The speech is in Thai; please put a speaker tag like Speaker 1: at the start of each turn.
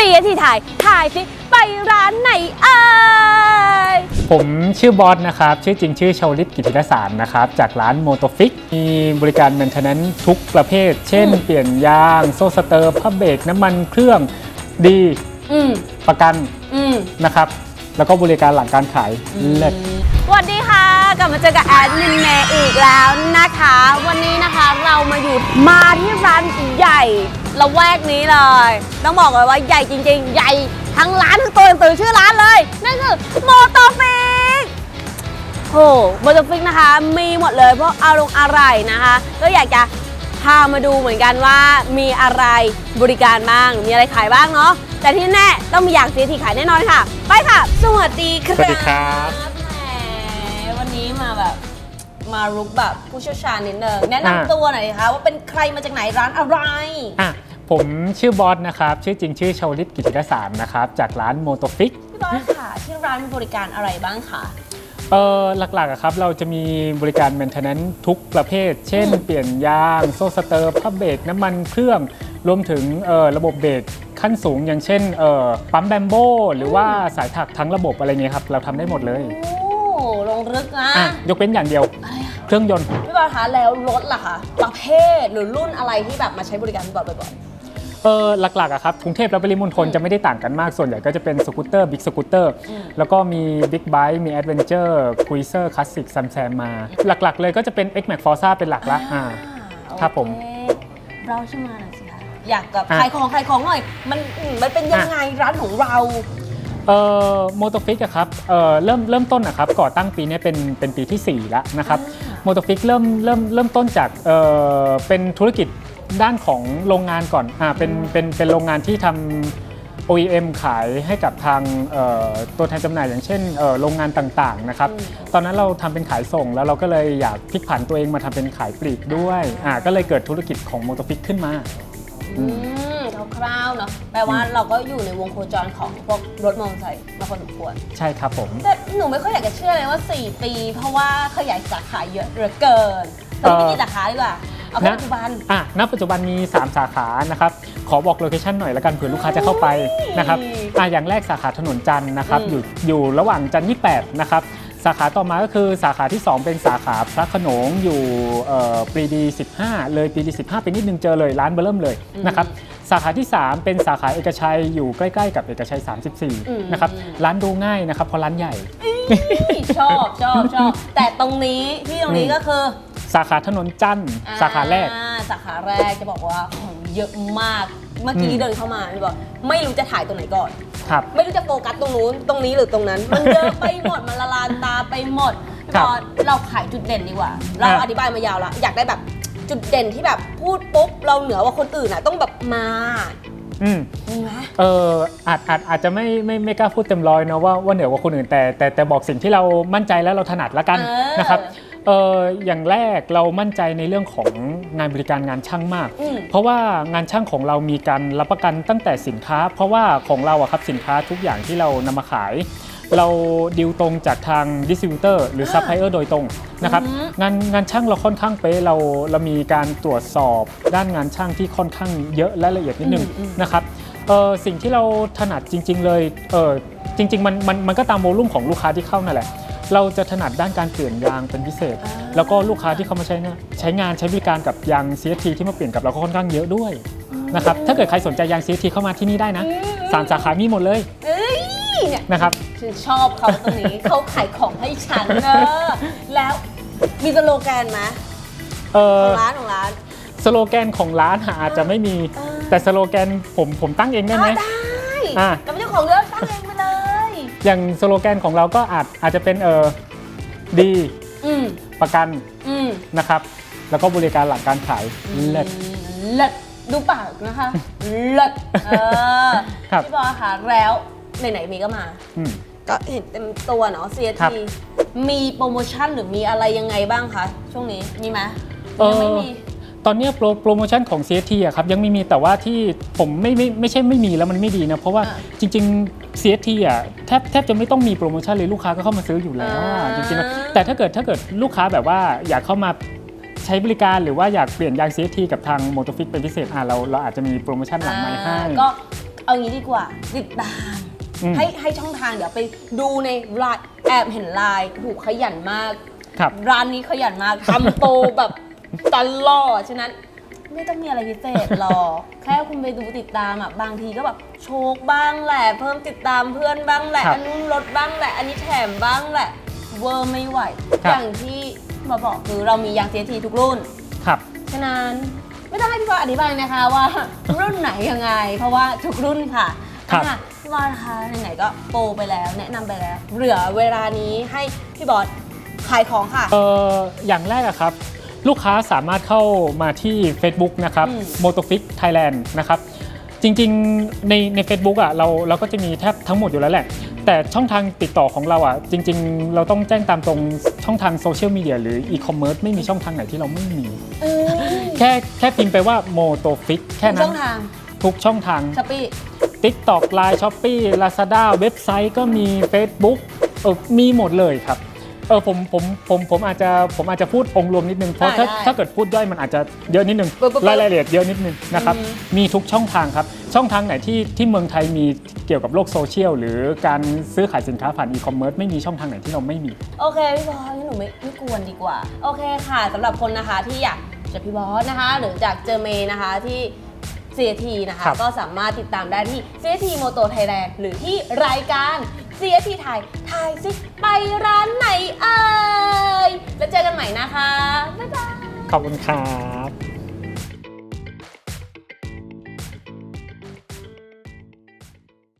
Speaker 1: ซีทีถ่าย ถ่ายสิไปร้านไหนเอ่ย
Speaker 2: ผมชื่อบอสนะครับ ชื่อจริงชื่อชาวลิตกิติรสารนะครับ จากร้านโมโตฟิก มีบริการแมนเทนแนนทุกประเภท เช่น
Speaker 1: อืม
Speaker 2: เปลี่ยนยาง โซ่สเตอร์พับเบรกน้ำมันเครื่องดี
Speaker 1: อืม
Speaker 2: ประกัน
Speaker 1: อืม
Speaker 2: นะครับ แล้วก็บริการหลังการขายเลิศ
Speaker 1: สวัสดีค่ะ กลับมาเจอกับแอดมินเมย์อีกแล้วนะคะ วันนี้นะคะเรามาอยู่มาที่ร้านใหญ่ ละแวกนี้เลย ต้องบอกเลยว่าใหญ่จริง ๆ ใหญ่ทั้งร้านทั้งตัวหนังสือชื่อร้านเลย นั่นคือโมโตฟิกโหโมโตฟิกนะคะ มีหมดเลยพวกอารมณ์อะไรนะคะ ก็อยากจะพามาดูเหมือนกันว่ามีอะไรบริการบ้าง มีอะไรขายบ้างเนาะแต่ที่แน่ต้องมีอย่างเสียทีขายแน่นอนค่ะ ไปค่ะ สวัสดีครับ
Speaker 2: สวัสดีครับ
Speaker 1: แหมวันนี้มาแบบ มารุกแบบผู้เชี่ยวชาญนิดนึงแนะ
Speaker 2: อ่า
Speaker 1: นำตัวหน่อยดิคะว่าเป็นใครมาจากไหนร้านอะไร
Speaker 2: อะ ผมชื่อบอสนะครับ ชื่อจริงชื่อชาวลิตกิติรสารนะครับ จากร้านโมโตฟิก
Speaker 1: พี่บอสค่ะ ที่ร้านมีบริการอะไรบ้างคะ
Speaker 2: เออหลักๆอะครับเราจะมีบริการแมนเทนแนนทุกประเภท เช่น
Speaker 1: อืม
Speaker 2: เปลี่ยนยาง โซ่สเตอร์พับเบรกน้ำมันเครื่อง รวมถึงเอ่อระบบเบรกขั้นสูง อย่างเช่นเอ่อปั๊มแบมโบหรือว่าสายถักทั้งระบบอะไรเงี้ยครับ เราทำได้หมดเลย
Speaker 1: โอ้ลงลึกนะ
Speaker 2: อะยกเว้นอย่างเดียว
Speaker 1: อะไรอะ
Speaker 2: เครื่องยนต์
Speaker 1: พี่บอลคะแล้วรถล่ะคะประเภทหรือรุ่นอะไรที่แบบมาใช้บริการพี่บอลบ่อย
Speaker 2: เออหลักๆอะครับกรุงเทพและปริมณฑลจะไม่ได้ต่างกันมากส่วนใหญ่ก็จะเป็นสกูตเตอร์บิ๊กสกูตเตอร์
Speaker 1: อืม
Speaker 2: แล้วก็มีบิ๊กไบค์มีแอดเวนเจอร์คุยเซอร์คลาสสิกซัมแซมมา หลักๆ เลยก็จะเป็น X Max Forza เป็นหลัก
Speaker 1: ๆ
Speaker 2: ละอ่า ครับผม
Speaker 1: โอเคเราชื่อมาหน่อยสิคะอยากกับ
Speaker 2: อะ
Speaker 1: ขายของขายของหน่อย มันอืมมันเป็นยังไงร้านของเรา
Speaker 2: เอ่อโมโตฟิกอะครับเอ่อเริ่มเริ่มต้นนะครับก่อตั้งปีนี้เป็นเป็นปีที่ 4 แล้วนะครับ
Speaker 1: อ่า
Speaker 2: โมโตฟิกเริ่มเริ่มเริ่มต้นจากเอ่อเป็นธุรกิจ ด้านของโรงงานก่อนอ่าเป็นเป็นเป็นโรงงานที่ทำ OEM ขายให้กับทางเอ่อตัวแทนจำหน่ายอย่างเช่นเอ่อโรงงานต่างๆนะครับ
Speaker 1: อืม
Speaker 2: ตอนนั้นเราทำเป็นขายส่งแล้วเราก็เลยอยากพลิกผันตัวเองมาทำเป็นขายปลีกด้วยอ่าก็เลยเกิดธุรกิจของโมโตฟิกขึ้นมา
Speaker 1: อืมคร่าวๆเนาะแปลว่าเราก็อยู่ในวงโคจรของพวกรถมอเตอร์ไซค์มาพอสมควร
Speaker 2: ใช่ครับผม
Speaker 1: แต่หนูไม่ค่อยอยากจะเชื่อเลยว่า 4 ปี เพราะว่าขยายสาขาเยอะเหลือเกินตอนนี้มีกี่สาขาดีกว่า เอาแค่
Speaker 2: นะ
Speaker 1: ปัจจุบัน
Speaker 2: อะณปัจจุบันมี 3 สาขานะครับขอบอกโลเคชันหน่อยละกันเผื่อลูกค้าจะเข้าไปนะครับอะอย่างแรกสาขาถนนจันทร์นะครับ
Speaker 1: อืม
Speaker 2: อยู่อยู่ระหว่างจันทร์28นะครับสาขาต่อมาก็คือสาขาที่ 2 เป็นสาขาพระโขนงอยู่เอ่อปรีดี15 เลยปรีดี15ไปนิดนึงเจอเลยร้านเบอร์เริ่มเลยนะครับสาขาที่ 3 เป็นสาขาเอกชัยอยู่ใกล้ๆ กับเอกชัย 34นะครับร้านดูง่ายนะครับเพราะร้านใหญ่
Speaker 1: ชอบชอบชอบแต่ตรงนี้ที่ตรงนี้
Speaker 2: อืม
Speaker 1: ก็คือ
Speaker 2: สาขาถนนจันทร์สาขาแรก
Speaker 1: อ่สาขาแรกจะบอกว่าของเยอะมาก เมื่อกี้
Speaker 2: อืม
Speaker 1: เดินเข้ามาพี่บอกไม่รู้จะถ่ายตรงไหนก่อน
Speaker 2: ครับ
Speaker 1: ไม่รู้จะโฟกัสตรงนู้นตรงนี้หรือตรงนั้น มันเยอะไปหมด มันละลานตาไปหมด
Speaker 2: ครับ
Speaker 1: ตอนเราขายจุดเด่นดีกว่า เรา
Speaker 2: อะ
Speaker 1: อธิบายมายาวละอยากได้แบบจุดเด่นที่แบบพูดปุ๊บเราเหนือกว่าคนอื่นอะต้องแบบมา
Speaker 2: อืม
Speaker 1: มีไหม
Speaker 2: เอออาจอาจอาจจะไม่ไม่ไม่กล้าพูดเต็มร้อยเนอะว่าว่าเหนือกว่าคนอื่นแต่แต่แต่บอกสิ่งที่เรามั่นใจแล้วเราถนัดละกัน
Speaker 1: เออ
Speaker 2: นะครับ เอออย่างแรกเรามั่นใจในเรื่องของงานบริการงานช่างมาก
Speaker 1: อืม
Speaker 2: เพราะว่างานช่างของเรามีการรับประกันตั้งแต่สินค้า เพราะว่าของเราอะครับสินค้าทุกอย่างที่เรานำมาขาย เราดิวตรงจากทางดิสติบิวเตอร์หรือซัพพลายเออร์โดยตรงนะครับ
Speaker 1: อือหือ
Speaker 2: งานงานช่างเราค่อนข้างเป๊ะเราเรามีการตรวจสอบด้านงานช่างที่ค่อนข้างเยอะและละเอียดนิดนึง
Speaker 1: อืมอืม
Speaker 2: นะครับเออสิ่งที่เราถนัดจริง ๆ เลยเออจริง ๆ มันมันมันก็ตามโวลุ่มของลูกค้าที่เข้านั่นแหละ เราจะถนัดด้านการเปลี่ยนยางเป็นพิเศษ
Speaker 1: อ่า
Speaker 2: แล้วก็ลูกค้าที่เข้ามาใช้งานใช้งานใช้บริการกับยาง CST ที่มาเปลี่ยนกับเราก็ค่อนข้างเยอะด้วยนะครับถ้าเกิดใครสนใจยาง CST เข้ามาที่นี่ได้นะสามสาขามีหมดเลย
Speaker 1: เอ้ยเนี่ย
Speaker 2: นะครับ
Speaker 1: ฉันชอบเขาตรงนี้ เขาขายของให้ฉันเนอะแล้วมีสโลแกนไหม
Speaker 2: เอ
Speaker 1: ข
Speaker 2: อ
Speaker 1: องร้านของร้าน
Speaker 2: สโลแกนของร้านหาอาจจะไม่มี
Speaker 1: เออ
Speaker 2: แต่สโลแกนผมผมตั้งเองได้ไหม
Speaker 1: อะได้
Speaker 2: อะ
Speaker 1: เราเป็นเจ้าของเรื่องตั้งเองไปเลย
Speaker 2: อย่างสโลแกนของเราก็อาจอาจจะเป็นเออดี
Speaker 1: อืม
Speaker 2: ประกัน
Speaker 1: อืม
Speaker 2: นะครับ แล้วก็บริการหลังการขายเลิศ
Speaker 1: เลิศดูปากนะคะ เลิศเออ
Speaker 2: ครับ
Speaker 1: พี่บอยค่ะแล้วไหนๆมีก็มา
Speaker 2: อืม
Speaker 1: ก็เห็นเต็มตัวเนาะ
Speaker 2: ครับ
Speaker 1: CST มีโปรโมชั่นหรือมีอะไรยังไงบ้างคะ ช่วงนี้มีไหม
Speaker 2: เออ
Speaker 1: ยังไม่มี
Speaker 2: ตอนเนี้ยโปรโปรโมชั่นของ CST อะครับยังไม่มีแต่ว่าที่ผมไม่ไม่ไม่ใช่ไม่มีแล้วมันไม่ดีนะ เพราะว่า
Speaker 1: อะ
Speaker 2: จริง ๆ CST อะแทบแทบจะไม่ต้องมีโปรโมชั่นเลยลูกค้าก็เข้ามาซื้ออยู่แล้วอะ
Speaker 1: อ่า
Speaker 2: จริงๆนะแต่ถ้าเกิดถ้าเกิดลูกค้าแบบว่าอยากเข้ามาใช้บริการหรือว่าอยากเปลี่ยนยาง CST กับทาง m o t o f i x เป็นพิเศษอะเราเราอาจจะมีโปรโมชั่นหลังไม้ให้
Speaker 1: อ่าก็เอางี้ดีกว่าติดตาม
Speaker 2: อืม
Speaker 1: ให้ให้ช่องทางเดี๋ยวไปดูในไลน์แอบเห็นไลน์ถูกขยันมาก
Speaker 2: ครับ
Speaker 1: ร้านนี้ขยันมากทำโตแบบ ตลอดฉะนั้น ไม่ต้องมีอะไรพิเศษหรอก แค่คุณไปดูติดตามอะบางทีก็แบบโชคบ้างแหละ เพิ่มติดตามเพื่อนบ้างแหละ
Speaker 2: ครับ
Speaker 1: อันนู้นลดบ้างแหละ อันนี้แถมบ้างแหละ เวอร์ไม่ไหว
Speaker 2: ครับ
Speaker 1: อย่างที่มาบอกคือเรามียางเจทีทุกรุ่น
Speaker 2: ครับ
Speaker 1: ฉะนั้นไม่ต้องให้พี่บอลอธิบายนะคะว่า รุ่นไหนยังไง เพราะว่าทุกรุ่นค่ะ
Speaker 2: ครับ
Speaker 1: อะพี่บอลคะไหนๆก็โปรไปแล้ว แนะนำไปแล้ว เหลือเวลานี้ให้พี่บอลขายของค่ะ
Speaker 2: เอ่ออย่างแรกอะครับ ลูกค้าสามารถเข้ามาที่ Facebook นะครับ
Speaker 1: อืม
Speaker 2: Motofix Thailand นะครับ จริงๆในใน Facebook อะเราเราก็จะมีแทบทั้งหมดอยู่แล้วแหละ แต่ช่องทางติดต่อของเราอะ จริง ๆ เราต้องแจ้งตามตรงช่องทางโซเชียลมีเดียหรืออีคอมเมิร์ซไม่มีช่องทางไหนที่เราไม่มี
Speaker 1: เอ้ย
Speaker 2: แค่แค่พิมพ์ไปว่า Motofix แค่
Speaker 1: ทุก
Speaker 2: นั้
Speaker 1: ช่
Speaker 2: น
Speaker 1: องทาง
Speaker 2: ทุกช่องทาง
Speaker 1: ช้อปปี้
Speaker 2: TikTok Line Shopee Lazada เว็บไซต์ก็มี Facebook เออมีหมดเลยครับ เออผมผมผมผมอาจจะผมอาจจะพูดองค์รวมนิดนึงเพราะถ้า
Speaker 1: ได้
Speaker 2: ถ้าเกิดพูดย่อยมันอาจจะเยอะนิดนึง
Speaker 1: ปึ๊บปึ๊บ
Speaker 2: รายละเอียดเยอะนิดนึงนะครับ
Speaker 1: อืม
Speaker 2: มีทุกช่องทางครับ ช่องทางไหนที่ที่เมืองไทยมีเกี่ยวกับโลกโซเชียลหรือการซื้อขายสินค้าผ่านอีคอมเมิร์ซไม่มีช่องทางไหนที่เราไม่มี
Speaker 1: โอเคพี่บอสงั้นหนูไม่ไม่กวนดีกว่า โอเคค่ะสำหรับคนนะคะที่อยากเจอพี่บอสนะคะ หรืออยากเจอเมย์นะคะที่ CT นะคะ
Speaker 2: ครับ
Speaker 1: ก็สามารถติดตามได้ที่ CT Moto Thailand หรือที่รายการ CT ไทยทายซิไปร้านไหนเอ่ยแล้วเจอกันใหม่นะคะ บ๊ายบาย
Speaker 2: ขอบคุณครับ